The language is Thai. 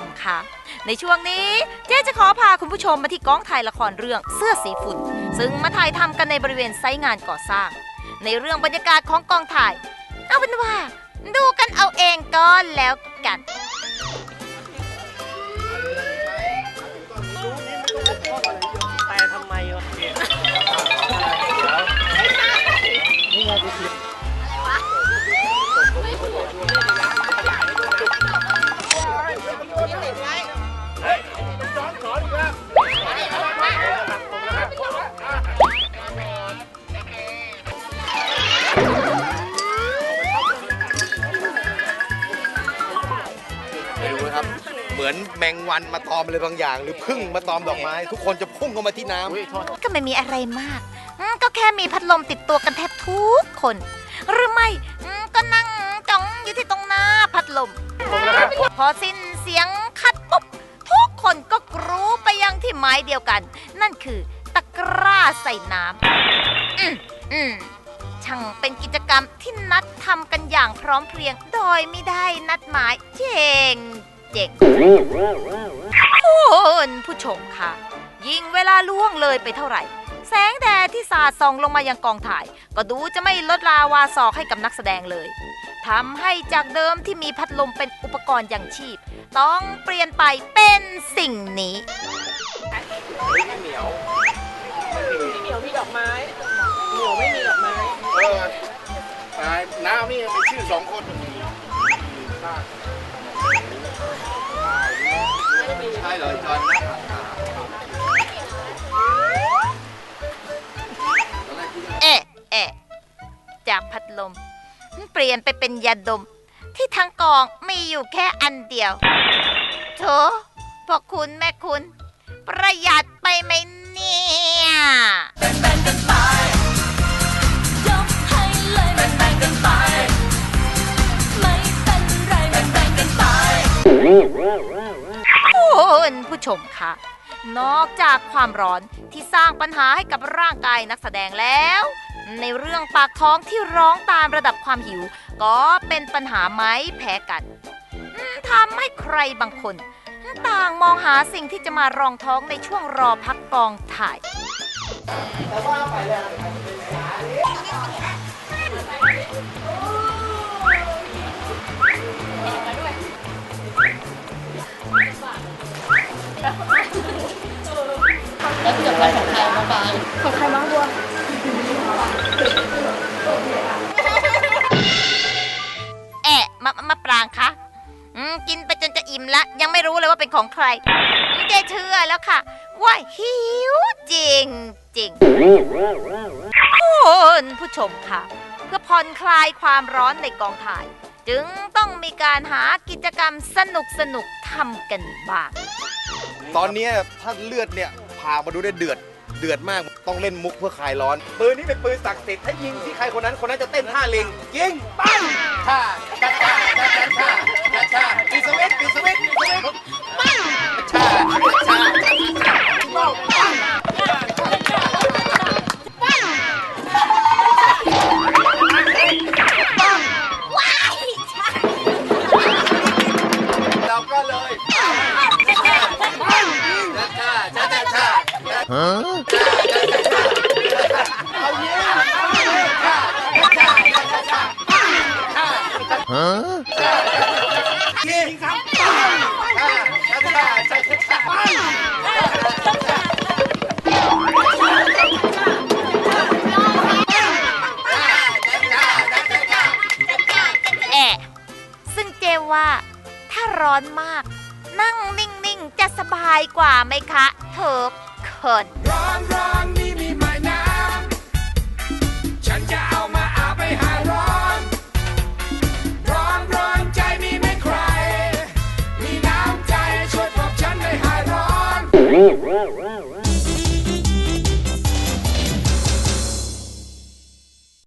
มคะในช่วงนี้เจ๊จะขอพาคุณผู้ชมมาที่กองถ่ายละครเรื่องเสื้อสีฝุ่น ซึ่งมาถ่ายทำกันในบริเวณไซต์งานก่อสร้าง ในเรื่องบรรยากาศของกองถ่าย เอาเป็นว่า ดูกันเอาเองก็แล้วกันแต่ทำไมวะไม่ มือนแมงวันมาตอมอะไรบางอย่าง หรือพึ่งมาตอมดอกไม้ ทุกคนจะพุ่งเข้ามาที่น้ำก็ไม่มีอะไรมากอืมก็แค่มีพัดลมติดตัวกันแทบทุกคน หรือไม่อืมก็นั่งจ้องอยู่ที่ตรงหน้าพัดลม พอสิ้นเสียงคัดปุ๊บ ทุกคนก็กรูไปยังที่ไม้เดียวกัน นั่นคือตะกร้าใส่น้ำอืมอืมช่างเป็นกิจกรรมที่นัดทำกันอย่างพร้อมเพรียง โดยไม่ได้นัดหมายเจง เจ๋งคุณผู้ชมค่ะ ยิ่งเวลาล่วงเลยไปเท่าไหร่ แสงแดดที่สาดส่องลงมายังกองถ่าย ก็ดูจะไม่ลดลาวาศอกให้กับนักแสดงเลยทำให้จากเดิมที่มีพัดลมเป็นอุปกรณ์อย่างชีพ ต้องเปลี่ยนไปเป็นสิ่งนี้เหนียวมีดอกไม้เหนียวไม่มีดอกไม้เออตายน้ำนี่มีชื่อสองคน ใช่เลยจอนเอะเอะจากพัดลม เปลี่ยนไปเป็นยาดม ที่ทั้งกองมีอยู่แค่อันเดียวโถพอคุณแม่คุณ ประหยัดไปไหมเนี่ยยกให้เลยแบ่งๆกันไป คุณผู้ชมคะนอกจากความร้อนที่สร้างปัญหาให้กับร่างกายนักแสดงแล้ว ในเรื่องปากท้องที่ร้องตามระดับความหิว ก็เป็นปัญหาไม้แพ้กันทำให้ใครบางคน ต่างมองหาสิ่งที่จะมารองท้องในช่วงรอพักกองถ่ายแอะมามามาปรางคะอืมกินไปจนจะอิ่มละ ยังไม่รู้เลยว่าเป็นของใครอืมเจเชื่อแล้วค่ะ ว่าหิวจริงจริงคุณผู้ชมค่ะ เพื่อผ่อนคลายความร้อนในกองถ่าย จึงต้องมีการหากิจกรรมสนุกสนุกๆทำกันบ้าง ตอนเนี้ยถ้าเลือดเนี่ย พามาดูได้เดือด เดือดมาก ต้องเล่นมุกเพื่อคลายร้อน ปืนนี้เป็นปืนศักดิ์สิทธิ์ถ้ายิงที่ใครคนนั้นคนนั้นจะเต้นท่าเลงยิง ปั้งท่าท่าท่าท่าท่าท่าปิดสวิตช์ปิดสวิตช์ปิดสวิตช์ ว่า ถ้าร้อนมาก นั่งนิ่งๆ จะสบายกว่าไหมคะเถิบเขินร้อนร้อนนี่มีไม้น้ำฉันจะเอามาอาบให้หายร้อน ร้อนร้อนใจมีไม่ใคร มีน้ำใจช่วยปลอบฉันให้หายร้อน